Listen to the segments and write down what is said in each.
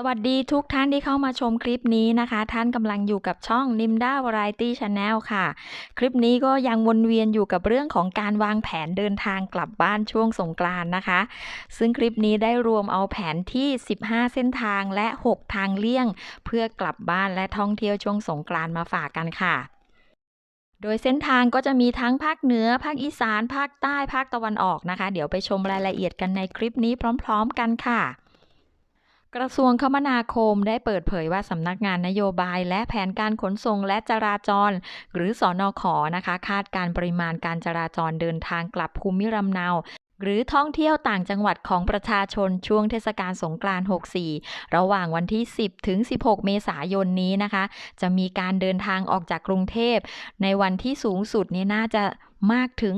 สวัสดีทุกท่านที่เข้ามาชมคลิปนี้นะคะ ท่านกำลังอยู่กับช่อง Nimda Variety Channel ค่ะ คลิปนี้ก็ยังวนเวียนอยู่กับเรื่องของการวางแผนเดินทางกลับบ้านช่วงสงกรานต์นะคะ ซึ่งคลิปนี้ได้รวมเอาแผนที่ 15 เส้นทางและ 6 ทางเลี่ยง เพื่อกลับบ้านและท่องเที่ยวช่วงสงกรานต์มาฝากกันค่ะโดยเส้นทางก็จะมีทั้งภาคเหนือ ภาคอีสาน ภาคใต้ ภาคตะวันออกนะคะ เดี๋ยวไปชมรายละเอียดกันในคลิปนี้พร้อม ๆ กันค่ะ กระทรวงคมนาคมได้เปิดเผยว่าสำนักงานนโยบาย และแผนการขนส่งและจราจร หรือสอนอขอนะคะ คาดการปริมาณการจราจรเดินทางกลับภูมิลำเนาหรือท่องเที่ยวต่างจังหวัดของประชาชนช่วงเทศกาลสงกรานต์ 64 ระหว่างวันที่ 10 ถึง 16 เมษายนนี้นะคะ จะมีการเดินทางออกจากกรุงเทพ ในวันที่สูงสุดนี่น่าจะ มากถึง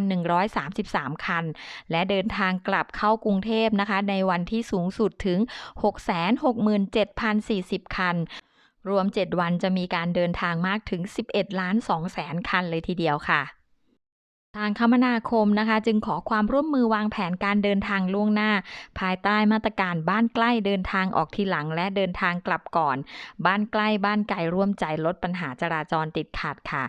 946,133 คัน และเดินทางกลับเข้ากรุงเทพนะคะ ในวันที่สูงสุดถึง 667,040 คัน รวม 7 วันจะมีการเดินทางมากถึง 11 ล้าน2แสนคันเลยทีเดียวค่ะทางคมนาคมนะคะ จึงขอความร่วมมือวางแผนการเดินทางล่วงหน้า ภายใต้มาตรการบ้านใกล้เดินทางออกทีหลังและเดินทางกลับก่อน บ้านใกล้บ้านไกลร่วมใจลดปัญหาจราจรติดขัดค่ะ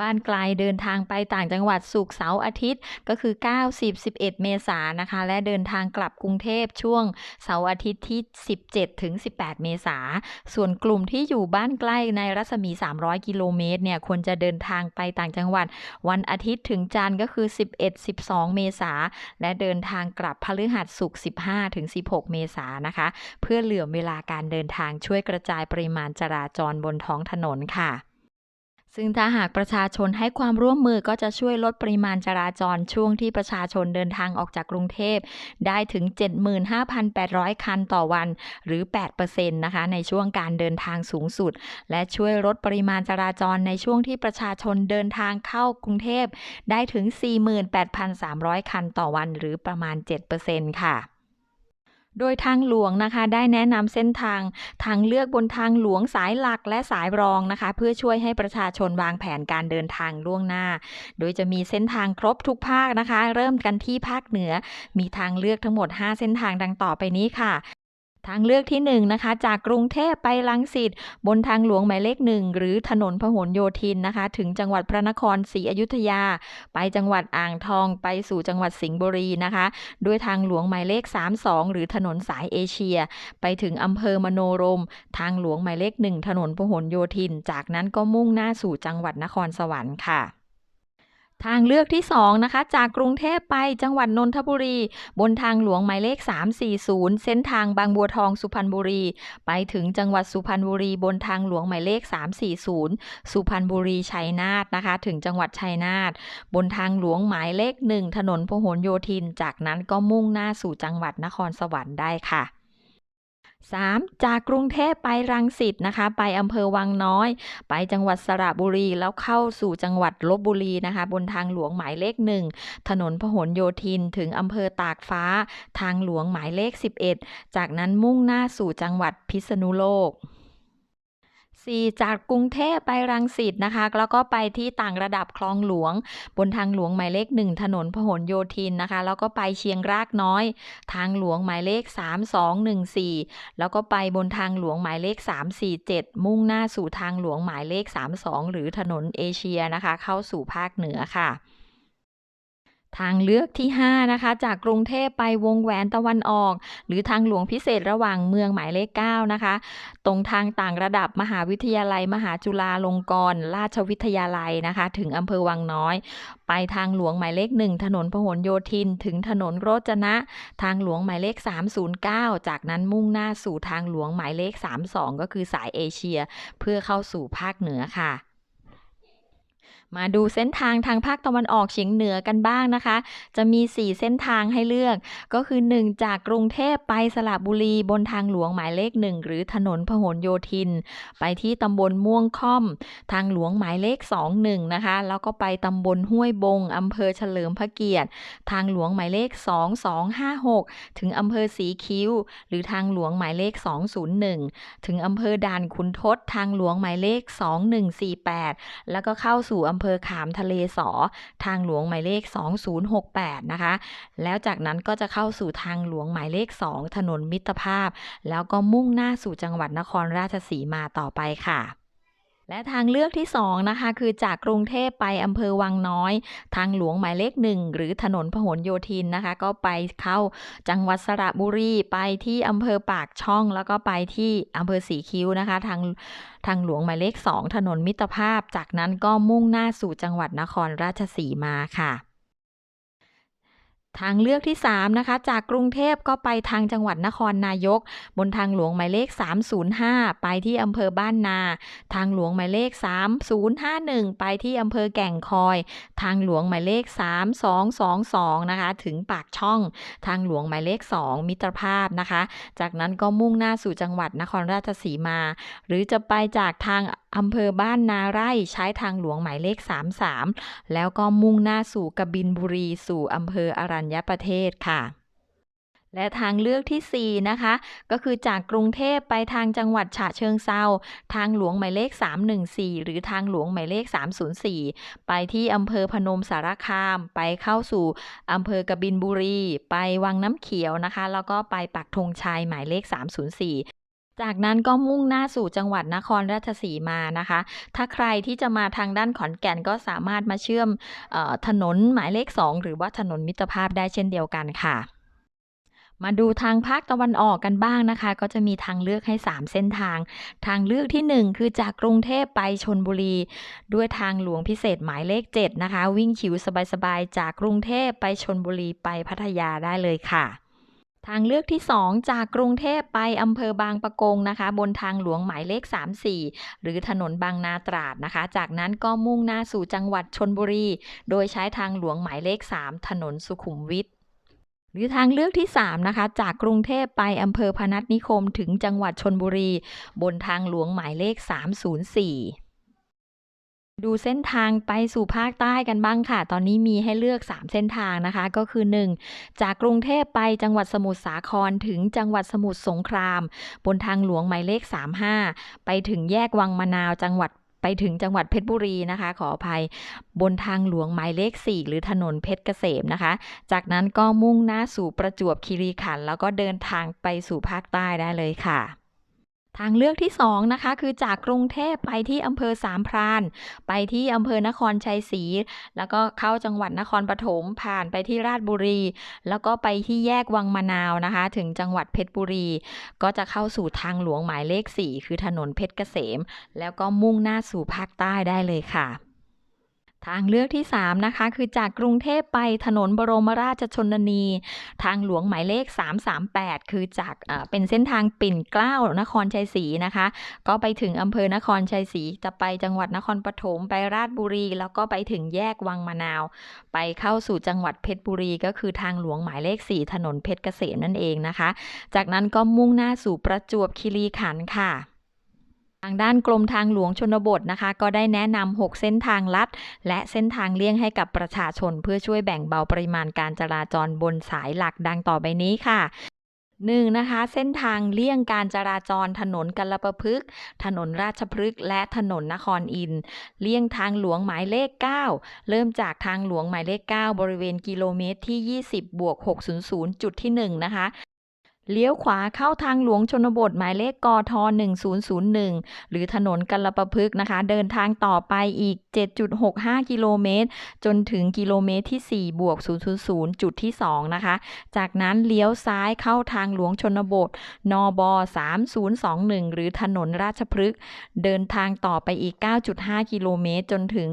บ้านไกลเดินทางไปต่างจังหวัดสุกเสาร์อาทิตย์ก็คือ 9 10 11 เมษายนนะคะ และเดินทางกลับกรุงเทพช่วงเสาร์อาทิตย์ที่ 17 ถึง 18 เมษายนส่วนกลุ่มที่อยู่บ้านใกล้ในรัศมี 300 กิโลเมตรเนี่ยควรจะเดินทางไปต่างจังหวัด วันอาทิตย์ถึงจันทร์ก็คือ 11 12 เมษายนและเดินทางกลับพฤหัสศุก15 ถึง 16 เมษายนนะคะ เพื่อเหลื่อมเวลาการเดินทางช่วยกระจายปริมาณจราจรบนท้องถนนค่ะ ซึ่งถ้าหากประชาชนให้ความร่วมมือก็จะช่วยลดปริมาณจราจรช่วงที่ประชาชนเดินทางออกจากกรุงเทพ ได้ถึง 75,800 คันต่อวัน หรือ 8%นะคะ ในช่วงการเดินทางสูงสุด และช่วยลดปริมาณจราจรในช่วงที่ประชาชนเดินทางเข้ากรุงเทพ ได้ถึง 48,300 คันต่อวัน หรือประมาณ 7%ค่ะ โดยทางหลวงนะคะได้แนะนำเส้นทางทางเลือกบนทางหลวงสายหลักและสายรองนะคะ เพื่อช่วยให้ประชาชนวางแผนการเดินทางล่วงหน้า โดยจะมีเส้นทางครบทุกภาคนะคะ เริ่มกันที่ภาคเหนือ มีทางเลือกทั้งหมด 5 เส้นทางดังต่อไปนี้ค่ะ ทางเลือกที่1นะคะ จากกรุงเทพไปลังสิตบนทางหลวงหมายเลข1หรือถนนพหลโยธินนะคะ ถึงจังหวัดพระนครศรีอยุธยา ไปจังหวัดอ่างทองไปสู่จังหวัดสิงห์บุรีนะคะ ด้วยทางหลวงหมายเลข 32 หรือถนนสายเอเชีย ไปถึงอำเภอมโนรม ทางหลวงหมายเลข1ถนนพหลโยธิน จากนั้นก็มุ่งหน้าสู่จังหวัดนครสวรรค์ค่ะ ทางเลือกที่ 2 นะคะ จากกรุงเทพไปจังหวัดนนทบุรี บนทางหลวงหมายเลข 340 เส้นทางบางบัวทองสุพรรณบุรี ไปถึงจังหวัดสุพรรณบุรี บนทางหลวงหมายเลข 340 สุพรรณบุรีชัยนาทนะคะ ถึงจังหวัดชัยนาทบนทางหลวงหมายเลข 1 ถนนพหลโยธิน จากนั้นก็มุ่งหน้าสู่จังหวัดนครสวรรค์ได้ค่ะ 3. จากกรุงเทพไปรังสิตนะคะ ไปอำเภอวังน้อย ไปจังหวัดสระบุรีแล้วเข้าสู่จังหวัดลบบุรีนะคะ บนทางหลวงหมายเลขหนึ่งถนนพหลโยธินถึงอำเภอตากฟ้า ทางหลวงหมายเลข 11 จากนั้นมุ่งหน้าสู่จังหวัดพิษณุโลก 4. จากกรุงเทพไปรังสิตนะคะ แล้วก็ไปที่ต่างระดับคลองหลวง บนทางหลวงหมายเลข 1 ถนนพหลโยธินนะคะ แล้วก็ไปเชียงรากน้อย ทางหลวงหมายเลข 3214 แล้วก็ไปบนทางหลวงหมายเลข 347 มุ่งหน้าสู่ทางหลวงหมายเลข 32 หรือถนนเอเชียนะคะ เข้าสู่ภาคเหนือค่ะ ทางเลือกที่ 5 นะคะ จากกรุงเทพไปวงแหวนตะวันออก หรือทางหลวงพิเศษระหว่างเมืองหมายเลข 9 นะคะ ตรงทางต่างระดับมหาวิทยาลัย มหาจุฬาลงกรณราชวิทยาลัยนะคะ ถึงอำเภอวังน้อย ไปทางหลวงหมายเลข 1 ถนนพหลโยธิน ถึงถนนโรจนะ ทางหลวงหมายเลข 309 จากนั้นมุ่งหน้าสู่ทางหลวงหมายเลข 32 ก็คือสายเอเชีย เพื่อเข้าสู่ภาคเหนือค่ะ มาดูเส้นทางทางภาคตะวันออกเฉียงเหนือกันบ้างนะคะ จะมี 4 เส้นทางให้เลือก ก็คือ 1 จากกรุงเทพไปสระบุรีบนทางหลวงหมายเลข 1 หรือถนนพหลโยธิน ไปที่ตำบลม่วงค่อม ทางหลวงหมายเลข 21 นะคะ แล้วก็ไปตำบลห้วยบงอำเภอเฉลิมพระเกียรติ ทางหลวงหมายเลข 2256 ถึงอำเภอสีคิ้ว หรือทางหลวงหมายเลข 201 ถึงอำเภอด่านขุนทดทางหลวงหมายเลข 2148 แล้วก็เข้าสู่อำเภอำเภอขามทะเลสอ ทางหลวงหมายเลข 2068 นะคะ แล้วจากนั้นก็จะเข้าสู่ทางหลวงหมายเลข 2 ถนนมิตรภาพ แล้วก็มุ่งหน้าสู่จังหวัดนครราชสีมาต่อไปค่ะ และทางเลือกที่ 2 นะคะ คือจากกรุงเทพไปอำเภอวังน้อย ทางหลวงหมายเลขหนึ่งหรือถนนพหลโยธินนะคะ ก็ไปเข้าจังหวัดสระบุรีไปที่อำเภอปากช่องแล้วก็ไปที่อำเภอสีคิ้วนะคะ ทางทางหลวงหมายเลข 2 ถนนมิตรภาพ จากนั้นก็มุ่งหน้าสู่จังหวัดนครราชสีมาค่ะ ทางเลือกที่ 3 นะคะ จากกรุงเทพก็ไปทางจังหวัดนครนายก บนทางหลวงหมายเลข 305 ไปที่อำเภอบ้านนา ทางหลวงหมายเลข 3051 ไปที่อำเภอแก่งคอย ทางหลวงหมายเลข 3222 นะคะ ถึงปากช่อง ทางหลวงหมายเลข 2 มิตรภาพนะคะ จากนั้นก็มุ่งหน้าสู่จังหวัดนครราชสีมา หรือจะไปจากทางอำเภอบ้านนาไร่ใช้ทางหลวงหมายเลข 33 แล้วก็มุ่งหน้าสู่กบินบุรีสู่อำเภออรัญญประเทศค่ะ และทางเลือกที่ 4 นะคะ ก็คือจากกรุงเทพไปทางจังหวัดฉะเชิงเซาทางหลวงหมายเลข 314 หรือทางหลวงหมายเลข 304 ไปที่อำเภอพนมสารคาม ไปเข้าสู่อำเภอกบินบุรี ไปวังน้ำเขียวนะคะ แล้วก็ไปปักธงชัยหมายเลข 304 จากนั้นก็มุ่งหน้าสู่จังหวัดนครราชสีมานะคะ ถ้าใครที่จะมาทางด้านขอนแก่นก็สามารถมาเชื่อมออถนนหมายเลข 2 หรือว่าถนนมิตรภาพได้เช่นเดียวกันค่ะมาดูทางภาคตะวันออกกันบ้างนะคะ ก็จะมีทางเลือกให้ 3 เส้นทาง ทางเลือกที่ 1 คือจากกรุงเทพไปชนบุรี ด้วยทางหลวงพิเศษหมายเลข 7 นะคะ วิ่งคิวสบายๆ จากกรุงเทพไปชนบุรีไปพัทยาได้เลยค่ะ ทางเลือกที่ 2 จากกรุงเทพไปอำเภอบางปะกงนะคะ บนทางหลวงหมายเลข 34 หรือถนนบางนาตราดนะคะ จากนั้นก็มุ่งหน้าสู่จังหวัดชนบุรี โดยใช้ทางหลวงหมายเลข 3 ถนนสุขุมวิทหรือทางเลือกที่ 3 นะคะ จากกรุงเทพไปอำเภอพนัสนิคมถึงจังหวัดชนบุรี บนทางหลวงหมายเลข 304 ดูเส้นทางไปสู่ภาคใต้กันบ้างค่ะ ตอนนี้มีให้เลือก 3 เส้นทางนะคะ ก็คือ 1. จากกรุงเทพไปจังหวัดสมุทรสาครถึงจังหวัดสมุทรสงคราม บนทางหลวงหมายเลข 35 ไปถึงแยกวังมะนาวจังหวัดไปถึงจังหวัดเพชรบุรีนะคะ ขออภัยบนทางหลวงหมายเลข 4 หรือถนนเพชรเกษมนะคะ จากนั้นก็มุ่งหน้าสู่ประจวบคีรีขันธ์แล้วก็เดินทางไปสู่ภาคใต้ได้เลยค่ะ ทางเลือกที่2นะคะคือจากกรุงเทพไปที่อำเภอสามพราน ไปที่อำเภอนครชัยศรีแล้วก็เข้าจังหวัดนครปฐมผ่านไปที่ราชบุรี แล้วก็ไปที่แยกวังมะนาวนะคะ ถึงจังหวัดเพชรบุรี ก็จะเข้าสู่ทางหลวงหมายเลข 4 คือถนนเพชรเกษม แล้วก็มุ่งหน้าสู่ภาคใต้ได้เลยค่ะ ทางเลือกที่ 3 นะคะ คือจากกรุงเทพไปถนนบรมราชชนนี ทางหลวงหมายเลข 338 คือจากเป็นเส้นทางปิ่นเกล้านครชัยศรีนะคะ ก็ไปถึงอำเภอนครชัยศรีจะไปจังหวัดนครปฐมไปราชบุรี แล้วก็ไปถึงแยกวังมะนาว ไปเข้าสู่จังหวัดเพชรบุรี ก็คือทางหลวงหมายเลข 4 ถนนเพชรเกษมนั่นเองนะคะ จากนั้นก็มุ่งหน้าสู่ประจวบคีรีขันธ์ค่ะ ทางด้านกรมทางหลวงชนบทนะคะ ก็ได้แนะนำ6เส้นทางลัด และเส้นทางเลี่ยงให้กับประชาชน เพื่อช่วยแบ่งเบาปริมาณการจราจรบนสายหลักดังต่อไปนี้ค่ะ 1. นะคะ เส้นทางเลี่ยงการจราจรถนนกัลปะพฤกษ์ถนนราชพฤกษ์และถนนนครอิน เลี่ยงทางหลวงหมายเลข 9 เริ่มจากทางหลวงหมายเลข 9 บริเวณกิโลเมตรที่ 20บวก600 จุดที่ 1 นะคะ เลี้ยวขวาเข้าทางหลวงชนบทหมายเลขกท1001 หรือถนนกัลปะพฤกนะคะ เดินทางต่อไปอีก 7.65 กิโลเมตร จนถึงกิโลเมตรที่ 4 บวก 000 จุดที่ 2 นะคะ จากนั้นเลี้ยวซ้ายเข้าทางหลวงชนบท นบ 3021 หรือถนนราชพฤกษ์ เดินทางต่อไปอีก 9.5 กิโลเมตร จนถึง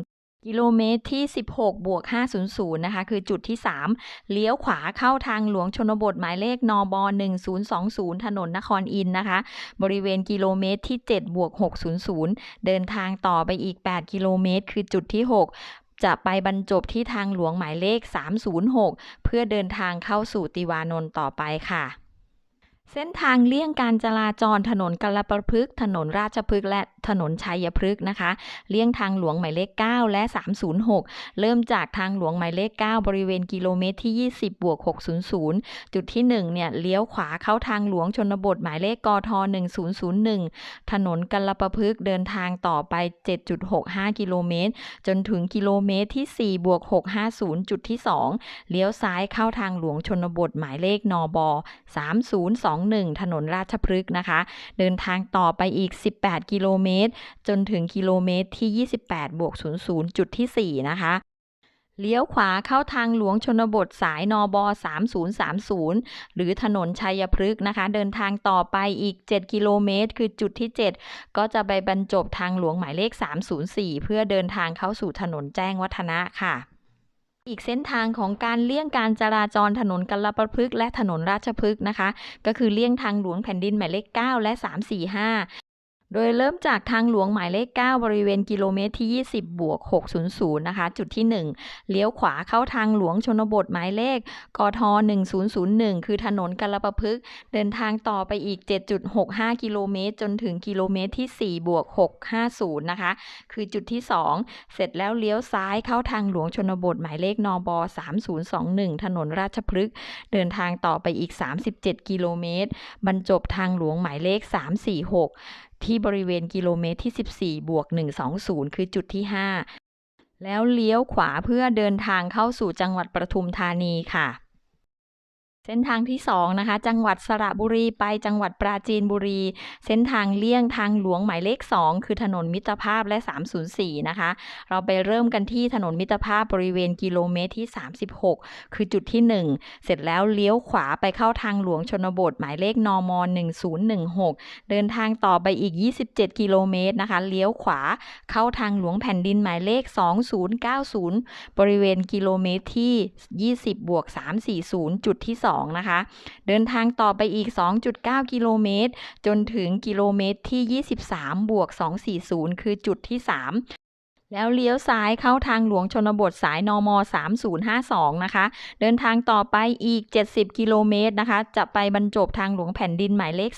กิโลเมตรที่ 16 บวก 500 นะคะ คือจุดที่ 3 เลี้ยวขวาเข้าทางหลวงชนบทหมายเลขนบ1020 ถนนนครอินนะคะ บริเวณกิโลเมตรที่ 7 บวก 600 เดินทางต่อไปอีก 8 กิโลเมตร คือจุดที่ 6จะไปบรรจบที่ทางหลวงหมายเลข 306 เพื่อเดินทางเข้าสู่ติวานนท์ต่อไปค่ะ เส้นทางเลี่ยงการจราจรถนนกัลปะพฤกษ์ถนนราชพฤกษ์และถนนชัยพฤกษ์นะคะ เลี่ยงทางหลวงหมายเลข 9 และ 306 เริ่มจากทางหลวงหมายเลข 9 บริเวณกิโลเมตรที่ 20บวก600 จุดที่ 1 เนี่ย เลี้ยวขวาเข้าทางหลวงชนบทหมายเลขกท1001 ถนนกัลปะพฤกษ์เดินทางต่อไป 7.65 กิโลเมตร จนถึงกิโลเมตรที่4บวก650 จุดที่ 2 เลี้ยวซ้ายเข้าทางหลวงชนบทหมายเลขนบ21 ถนนราชพฤกษ์นะคะ เดินทางต่อไปอีก 18 กิโลเมตร จนถึงกิโลเมตรที่ 28บวก00 จุดที่ 4 นะคะเลี้ยวขวาเข้าทางหลวงชนบทสายนบอ3030 หรือถนนชัยพฤกษ์นะคะ เดินทางต่อไปอีก 7 กิโลเมตร คือจุดที่ 7 ก็จะไปบรรจบทางหลวงหมายเลข 304 เพื่อเดินทางเข้าสู่ถนนแจ้งวัฒนะค่ะ อีกเส้นทางของการเลี่ยงการจราจรถนนกัลปะพฤกษ์และถนนราชพฤกษ์นะคะ ก็คือเลี่ยงทางหลวงแผ่นดินหมายเลข 9 และ 345 โดยเริ่มจากทางหลวงหมายเลข 9 บริเวณกิโลเมตรที่ 20 บวก 600 นะคะ จุดที่ 1 เลี้ยวขวาเข้าทางหลวงชนบทหมายเลข กท 1001 คือถนนกัลปะพฤกษ์เดินทางต่อไปอีก 7.65 กิโลเมตร จนถึงกิโลเมตรที่ 4 บวก 650 นะคะ คือจุดที่ 2 เสร็จแล้วเลี้ยวซ้ายเข้าทางหลวงชนบทหมายเลขนบ 3021 ถนนราชพฤกษ์เดินทางต่อไปอีก 37 กิโลเมตร บรรจบทางหลวงหมายเลข 346 ที่บริเวณกิโลเมตรที่ 14 บวก 120 คือจุดที่ 5 แล้วเลี้ยวขวาเพื่อเดินทางเข้าสู่จังหวัดปทุมธานีค่ะ เส้นทางที่2นะคะ จังหวัดสระบุรีไปจังหวัดปราจีนบุรี เส้นทางเลี่ยงทางหลวงหมายเลข 2 คือถนนมิตรภาพและ 304 นะคะ เราไปเริ่มกันที่ถนนมิตรภาพบริเวณกิโลเมตรที่ 36 คือจุดที่ 1 เสร็จแล้วเลี้ยวขวาไปเข้าทางหลวงชนบท หมายเลขนม1016 เดินทางต่อไปอีก 27 กิโลเมตรนะคะ เลี้ยวขวาเข้าทางหลวงแผ่นดินหมายเลข 2090 บริเวณกิโลเมตรที่ 20บวก340 จุดที่ 2นะคะ เดินทางต่อไปอีก 2.9 กิโลเมตร จนถึงกิโลเมตรที่ 23 บวก 240 คือจุดที่ 3แล้วเลี้ยวซ้ายเข้าทางหลวงชนบทสายนม 3052 นะคะ เดินทางต่อไปอีก 70 กิโลเมตรนะคะ จะไปบรรจบทางหลวงแผ่นดินหมายเลข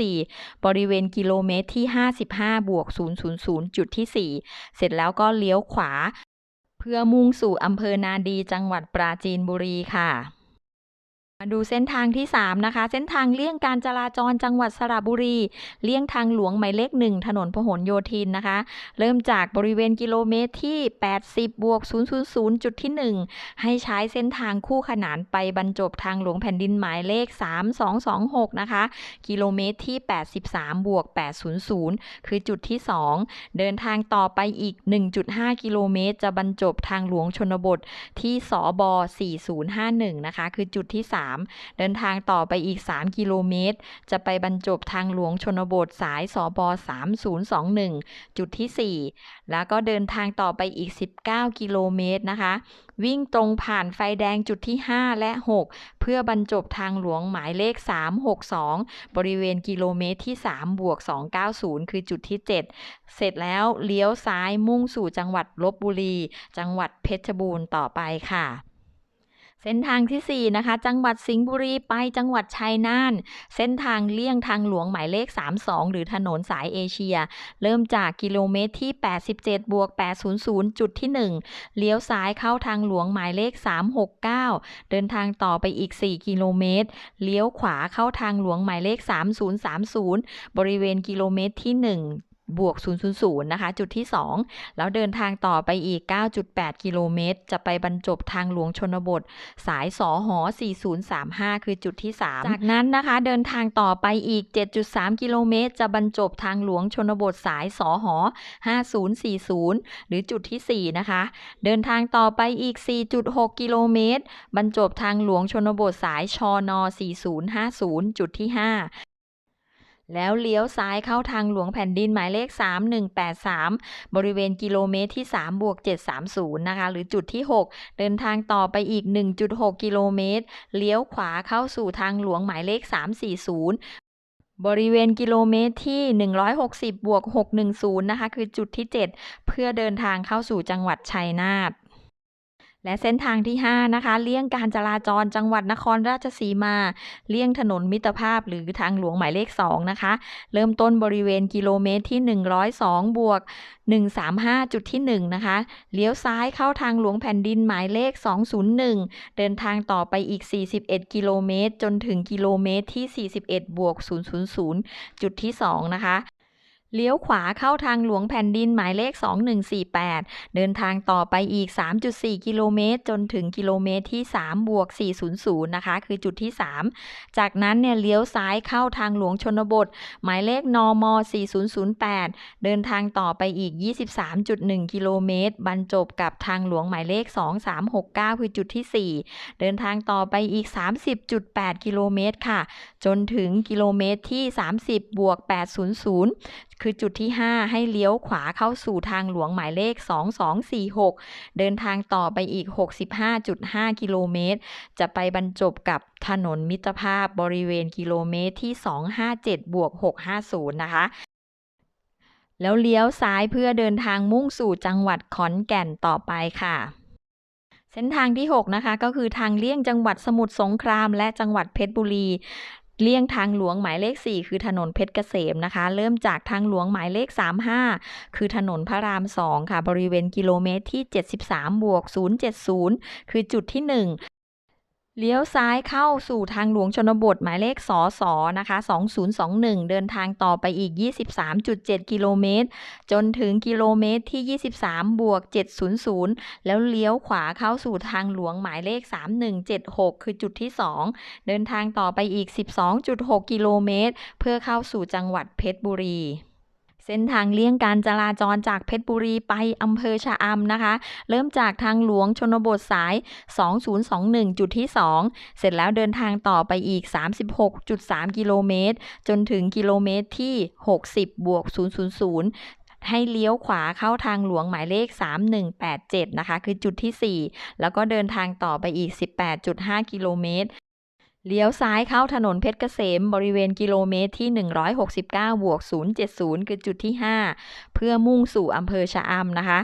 304 บริเวณกิโลเมตรที่ 55 บวก 000 จุดที่ 4 เสร็จแล้วก็เลี้ยวขวา เพื่อมุ่งสู่อำเภอนาดีจังหวัดปราจีนบุรีค่ะ มาดูเส้นทางที่ 3 นะคะ เส้นทางเลี่ยงการจราจรจังหวัดสระบุรี เลี่ยงทางหลวงหมายเลข1ถนนพหลโยธินนะคะ เริ่มจากบริเวณกิโลเมตรที่ 80บวก000 จุดที่ 1 ให้ใช้เส้นทางคู่ขนานไปบรรจบทางหลวงแผ่นดินหมายเลข 3226 นะคะ กิโลเมตรที่ 83บวก800 คือจุดที่ 2 เดินทางต่อไปอีก 1.5 กิโลเมตร จะบรรจบทางหลวงชนบทที่สบ4051 นะคะ คือจุดที่ 3เดินทางต่อไปอีก 3 กิโลเมตร จะไปบรรจบทางหลวงชนบทสายสบ3021 จุดที่ 4 แล้วก็เดินทางต่อไปอีก 19 กิโลเมตรนะคะ วิ่งตรงผ่านไฟแดงจุดที่ 5 และ 6 เพื่อบรรจบทางหลวงหมายเลข 362 บริเวณกิโลเมตรที่ 3 บวก 290 คือจุดที่ 7 เสร็จแล้วเลี้ยวซ้ายมุ่งสู่จังหวัดลบบุรี จังหวัดเพชรบูรณ์ต่อไปค่ะ เส้นทางที่ 4 นะคะ จังหวัดสิงห์บุรีไปจังหวัดชัยนาทเส้นทางเลี่ยงทางหลวงหมายเลข 32 หรือถนนสายเอเชีย เริ่มจากกิโลเมตรที่ 87 บวก 800 จุดที่ 1 เลี้ยวซ้ายเข้าทางหลวงหมายเลข 369 เดินทางต่อไปอีก 4 กิโลเมตร เลี้ยวขวาเข้าทางหลวงหมายเลข 3030 บริเวณกิโลเมตรที่ 1 บวก 000 นะคะ จุดที่ 2 แล้วเดินทางต่อไปอีก 9.8 กิโลเมตร จะไปบรรจบทางหลวงชนบท สายสอหอ 4035 คือจุดที่ 3 จากนั้นนะคะ เดินทางต่อไปอีก 7.3 กิโลเมตร จะบรรจบทางหลวงชนบทสายสอหอ 5040 หรือจุดที่ 4 นะคะ เดินทางต่อไปอีก 4.6 กิโลเมตร บรรจบทางหลวงชนบทสายชอน4050 จุดที่ 5 แล้วเลี้ยวซ้ายเข้าทางหลวงแผ่นดินหมายเลข 3183 บริเวณกิโลเมตรที่3บวก730 นะคะ หรือจุดที่ 6 เดินทางต่อไปอีก 1.6 กิโลเมตร เลี้ยวขวาเข้าสู่ทางหลวงหมายเลข 340บริเวณกิโลเมตรที่ 160 บวก 610 นะคะ คือจุดที่ 7 เพื่อเดินทางเข้าสู่จังหวัดชัยนาท และเส้นทางที่ 5 นะคะ เลี่ยงการจราจรจังหวัดนครราชสีมา เลี่ยงถนนมิตรภาพหรือทางหลวงหมายเลข 2 นะคะ เริ่มต้นบริเวณกิโลเมตรที่ 102 บวก 135 จุดที่ 1 นะคะ เลี้ยวซ้ายเข้าทางหลวงแผ่นดินหมายเลข 201 เดินทางต่อไปอีก 41 กิโลเมตร จนถึงกิโลเมตรที่ 41 บวก 000 จุดที่ 2 นะคะ เลี้ยวขวาเข้าทางหลวงแผ่นดินหมายเลข 2148 เดินทางต่อไปอีก 3.4 กิโลเมตร จนถึงกิโลเมตรที่ 3 บวก 400 นะคะ คือจุดที่ 3 จากนั้นเนี่ยเลี้ยวซ้ายเข้าทางหลวงชนบท หมายเลขนม 4008 เดินทางต่อไปอีก 23.1 กิโลเมตร บรรจบกับทางหลวงหมายเลข 2369 คือจุดที่ 4 เดินทางต่อไปอีก 30.8 กิโลเมตรค่ะ จนถึงกิโลเมตรที่ 30 บวก 800คือจุดที่ 5 ให้เลี้ยวขวาเข้าสู่ทางหลวงหมายเลข 2246 เดินทางต่อไปอีก 65.5 กิโลเมตร จะไปบรรจบกับถนนมิตรภาพบริเวณกิโลเมตรที่ 257บวก650 นะคะแล้วเลี้ยวซ้ายเพื่อเดินทางมุ่งสู่จังหวัดขอนแก่นต่อไปค่ะ เส้นทางที่ 6 นะคะ ก็คือทางเลี่ยงจังหวัดสมุทรสงครามและจังหวัดเพชรบุรี เลี่ยงทางหลวงหมายเลข 4 คือถนนเพชรเกษมนะคะ เริ่มจากทางหลวงหมายเลข 35 คือถนนพระราม 2 ค่ะ บริเวณกิโลเมตรที่ 73 บวก 070 คือจุดที่ 1 เลี้ยวซ้ายเข้าสู่ทางหลวงชนบทหมายเลขสสนะคะ 2021 เดินทางต่อไปอีก 23.7 กิโลเมตร จนถึงกิโลเมตรที่ 23 บวก 700 แล้วเลี้ยวขวาเข้าสู่ทางหลวงหมายเลข 3176 คือจุดที่ 2 เดินทางต่อไปอีก 12.6 กิโลเมตร เพื่อเข้าสู่จังหวัดเพชรบุรี เส้นทางเลี่ยงการจราจรจากเพชรบุรีไปอำเภอชะอำนะคะ เริ่มจากทางหลวงชนบทสาย 2021 จุดที่ 2 เสร็จแล้วเดินทางต่อไปอีก 36.3 กิโลเมตร จนถึงกิโลเมตรที่ 60 บวก 000ให้เลี้ยวขวาเข้าทางหลวงหมายเลข 3187 นะคะ คือจุดที่ 4 แล้วก็เดินทางต่อไปอีก 18.5 กิโลเมตร เลี้ยวซ้ายเข้าถนนเพชรเกษมบริเวณกิโลเมตรที่ 169บวก070 คือจุดที่ 5 เพื่อมุ่งสู่อำเภอชะอำนะคะ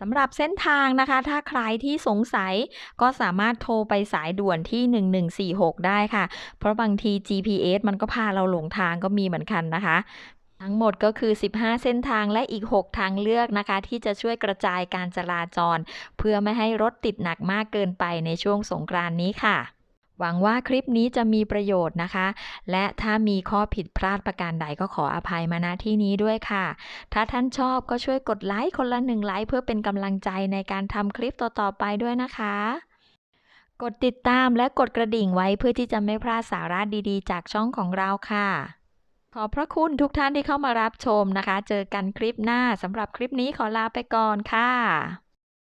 สำหรับเส้นทางนะคะ ถ้าใครที่สงสัยก็สามารถโทรไปสายด่วนที่ 1146 ได้ค่ะ เพราะบางที GPS มันก็พาเราหลงทางก็มีเหมือนกันนะคะ ทั้งหมดก็คือ 15 เส้นทางและอีก 6 ทางเลือกนะคะ ที่จะช่วยกระจายการจราจร เพื่อไม่ให้รถติดหนักมากเกินไปในช่วงสงกรานนี้ค่ะ หวังว่าคลิปนี้จะมีประโยชน์นะคะ และถ้ามีข้อผิดพลาดประการใดก็ขออภัยมาณที่นี้ด้วยค่ะ ถ้าท่านชอบก็ช่วยกดไลค์คนละหนึ่งไลค์เพื่อเป็นกำลังใจในการทำคลิปต่อๆไปด้วยนะคะ กดติดตามและกดกระดิ่งไว้เพื่อที่จะไม่พลาดสาระดีๆ จากช่องของเราค่ะ ขอบพระคุณทุกท่านที่เข้ามารับชมนะคะ เจอกันคลิปหน้าสำหรับคลิปนี้ขอลาไปก่อนค่ะ